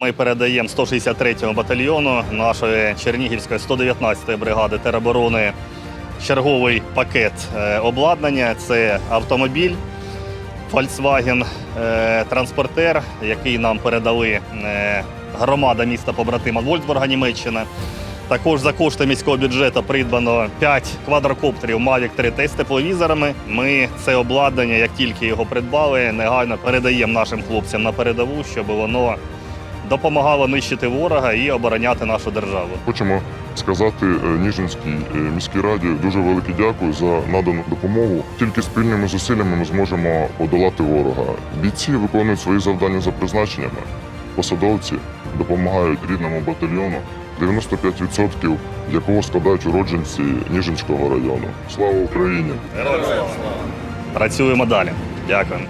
Ми передаємо 163-му батальйону нашої Чернігівської 119-ї бригади тероборони черговий пакет е, обладнання. Це автомобіль Volkswagen е, транспортер, який нам передали е, громада міста побратима Вольсбурга, Німеччина. Також за кошти міського бюджету придбано 5 квадрокоптерів Mavic 3T з тепловізорами. Ми це обладнання, як тільки його придбали, негайно передаємо нашим хлопцям на передову, щоб воно допомагало нищити ворога і обороняти нашу державу. Хочемо сказати е, Ніжинській е, міській раді дуже велике дякую за надану допомогу. Тільки спільними зусиллями ми зможемо подолати ворога. Бійці виконують свої завдання за призначеннями. Посадовці допомагають рідному батальйону, 95% якого складають уродженці Ніжинського району. Слава Україні! Працюємо далі. Дякую.